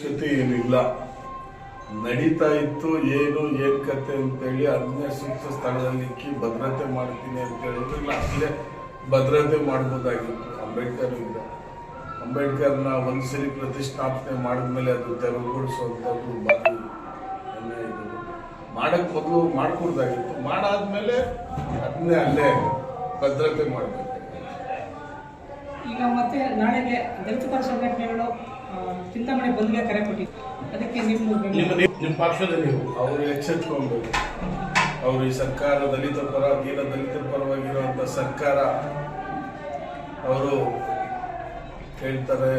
ಏನಾಯ್ತು ಏನು ಏನ್ ಕತೆ ಅಂತೇಳಿ ಅದನ್ನೇ ಸೂಕ್ತ ಸ್ಥಳದಲ್ಲಿ ಇಕ್ಕಿ ಭದ್ರತೆ ಮಾಡ್ತೀನಿ ಅಂತ ಹೇಳಿದ್ರೆ ಅಲ್ಲೇ ಭದ್ರತೆ ಮಾಡ್ಬೋದಾಗಿತ್ತು. ಅಂಬೇಡ್ಕರ್ ಇಲ್ಲ. ಅಂಬೇಡ್ಕರ್ನ ಒಂದ್ಸಲಿ ಪ್ರತಿಷ್ಠಾಪನೆ ಮಾಡಿದ್ಮೇಲೆ ಅದು ತೆರವುಗೊಳಿಸುವಂಥದ್ದು ಬಾರಿ ಮಾಡಕ್ ಮೊದಲು ಮಾಡ್ಕೊಡ್ದಾಗಿತ್ತು. ಮಾಡಾದ್ಮೇಲೆ ಅದನ್ನೇ ಅಲ್ಲೇ ಭದ್ರತೆ ಮಾಡಬೇಕು. ಈಗ ಮತ್ತೆ ನಾಳೆಗೆ ದಲಿತ ಸಂಘಟನೆಗಳು ಚಿಂತಾಮಣಿ ಬಂದ್ಗೆ ಕರೆ ಕೊಟ್ಟಿದ್ದು. ಅದಕ್ಕೆ ನಿಮ್ಮ ನಿಮ್ಮ ಪಕ್ಷದಲ್ಲಿ ನೀವು? ಅವರು ಎಚ್ಚೆತ್ಕೊಳ್ಬೇಕು ಅವರು ಈ ಸರ್ಕಾರ ದಲಿತ ಪರ ದೀನ ದಲಿತ ಪರವಾಗಿರುವಂತ ಸರ್ಕಾರ. ಅವರು ಹೇಳ್ತಾರೆ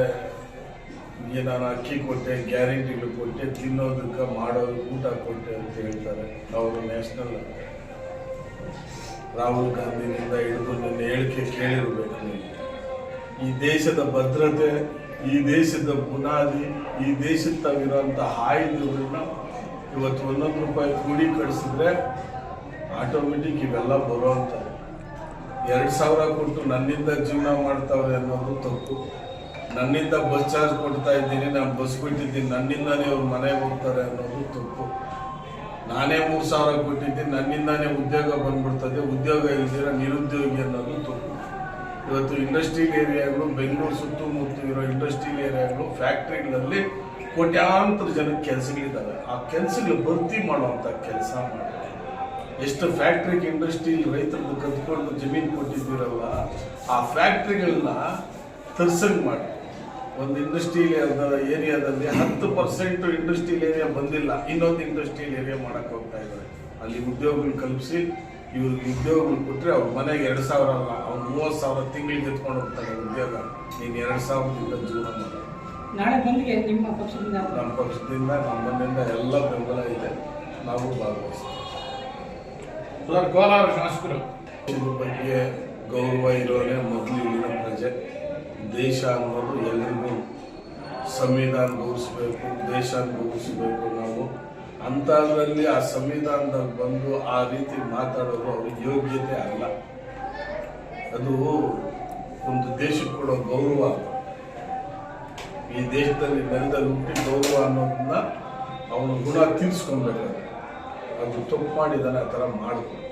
ಏನಾರ ಅಕ್ಕಿ ಕೊಟ್ಟೆ ಗ್ಯಾರಂಟಿಗಳು ಕೊಟ್ಟೆ ತಿನ್ನೋದಕ್ಕೆ ಮಾಡೋದು ಊಟ ಕೊಟ್ಟೆ ಅಂತ ಹೇಳ್ತಾರೆ ಅವರು ನ್ಯಾಷನಲ್ ರಾಹುಲ್ ಗಾಂಧಿನಿಂದ ಹಿಡಿದು ನನ್ನ ಹೇಳಿಕೆ ಕೇಳಿರ್ಬೇಕು ಈ ದೇಶದ ಭದ್ರತೆ ಈ ದೇಶದ ಬುನಾದಿ ಈ ದೇಶದ ತಾವಿರುವಂಥ ಆಯುಧಗಳನ್ನ ಇವತ್ತು ಒಂದೊಂದು ರೂಪಾಯಿ ಕ್ರೋಢೀಕರಿಸಿದ್ರೆ ಆಟೋಮೆಟಿಕ್ ಇವೆಲ್ಲ ಬರುವಂತ ಎರಡು ಸಾವಿರ ಕೊಟ್ಟು ನನ್ನಿಂದ ಜೀವನ ಮಾಡ್ತಾವ್ರೆ ಅನ್ನೋದು ತಪ್ಪು. ನನ್ನಿಂದ ಬಸ್ ಚಾರ್ಜ್ ಕೊಡ್ತಾ ಇದ್ದೀನಿ, ನಾನು ಬಸ್ ಬಿಟ್ಟಿದ್ದೀನಿ, ನನ್ನಿಂದಾನೇ ಅವ್ರು ಮನೆಗೆ ಹೋಗ್ತಾರೆ ಅನ್ನೋದು ತಪ್ಪು. ನಾನೇ ಮೂರು ಸಾವಿರ ಕೊಟ್ಟಿದ್ದೀನಿ, ನನ್ನಿಂದಾನೇ ಉದ್ಯೋಗ ಬಂದ್ಬಿಡ್ತದೆ, ಉದ್ಯೋಗ ಇಲ್ದಿರ ನಿರುದ್ಯೋಗಿ ಅನ್ನೋದು ತಪ್ಪು. ಇವತ್ತು ಇಂಡಸ್ಟ್ರಿಯಲ್ ಏರಿಯಾಗಳು, ಬೆಂಗಳೂರು ಸುತ್ತಮುತ್ತ ಇರೋ ಇಂಡಸ್ಟ್ರಿಯಲ್ ಏರಿಯಾಗಳು, ಫ್ಯಾಕ್ಟ್ರಿಗಳಲ್ಲಿ ಕೋಟ್ಯಾಂತರ ಜನಕ್ಕೆ ಕೆಲಸಗಳಿದ್ದಾವೆ. ಆ ಕೆಲಸಗಳು ಭರ್ತಿ ಮಾಡುವಂಥ ಕೆಲಸ ಮಾಡಿ ಎಷ್ಟು ಫ್ಯಾಕ್ಟ್ರಿಗೆ ಇಂಡಸ್ಟ್ರಿ ರೈತರದ್ದು ಕದ್ಕೊಂಡು ಜಮೀನು ಕೊಟ್ಟಿದ್ದೀರಲ್ಲ, ಆ ಫ್ಯಾಕ್ಟ್ರಿಗಳನ್ನ ತರ್ಸಂಗ್ ಮಾಡಿ. ಒಂದು ಇಂಡಸ್ಟ್ರಿಯಲ್ ಏರಿಯಾದಲ್ಲಿ ಹತ್ತು ಪರ್ಸೆಂಟ್ ಇಂಡಸ್ಟ್ರಿಯಲ್ ಏರಿಯಾ ಬಂದಿಲ್ಲ, ಇನ್ನೊಂದು ಇಂಡಸ್ಟ್ರಿಯಲ್ ಏರಿಯಾ ಮಾಡಕ್ ಹೋಗ್ತಾ ಇದ್ದಾರೆ. ಅಲ್ಲಿ ಉದ್ಯೋಗಗಳು ಕಲ್ಪಿಸಿ ಇವ್ರಿಗೆ ಉದ್ಯೋಗಗಳು ಕೊಟ್ಟರೆ ಅವ್ರ ಮನೆಗೆ ಎರಡು ಸಾವಿರ ಅಲ್ಲ ಅವ್ನು ಮೂವತ್ತು ಸಾವಿರ ತಿಂಗಳಿಗೆ ಎತ್ಕೊಂಡು ಹೋಗ್ತಾನೆ ಉದ್ಯೋಗ. ನೀನು ಎರಡು ಸಾವಿರದಿಂದ ಜೀವನ ಮಾಡ. ನಾಳೆ ಬಂದಿಗೆ ನಿಮ್ಮ ಪಕ್ಷದಿಂದ? ನಮ್ಮ ಪಕ್ಷದಿಂದ ನಮ್ಮ ಮನೆಯಿಂದ ಎಲ್ಲ ಬೆಂಬಲ ಇದೆ. ನಾವು ಭಾಗವಹಿಸ್ತೀವಿ. ಸರ್ ಕೋಲಾರ ಶಾಸಕರು. ಇದ್ರ ಬಗ್ಗೆ ಗೌರವ ಇರೋನೇ ಮೊದಲು ಇಲ್ಲಿನ ಪ್ರಜೆ. ದೇಶ ಅನ್ನೋದು ಎಲ್ರಿಗೂ ಸಂವಿಧಾನ ಗೌರಿಸಬೇಕು ದೇಶ ಗೌರಿಸ್ಬೇಕು ನಾವು. ಅಂಥದ್ರಲ್ಲಿ ಆ ಸಂವಿಧಾನದಲ್ಲಿ ಬಂದು ಆ ರೀತಿ ಮಾತಾಡೋದು ಅವ್ರಿಗೆ ಯೋಗ್ಯತೆ ಅಲ್ಲ. ಅದು ಒಂದು ದೇಶಕ್ಕೆ ಕೊಡೋ ಗೌರವ. ಈ ದೇಶದಲ್ಲಿ ನೆಲದಲ್ಲಿ ಹುಟ್ಟಿ ಗೌರವ ಅನ್ನೋದನ್ನ ಅವನ ಗುಣ ತೀರ್ಸ್ಕೊಳ್ಬೇಕಾದ್ರೆ. ಅದು ತಪ್ಪು ಮಾಡಿದಾನೆ ಆ ಥರ ಮಾಡಬೇಕು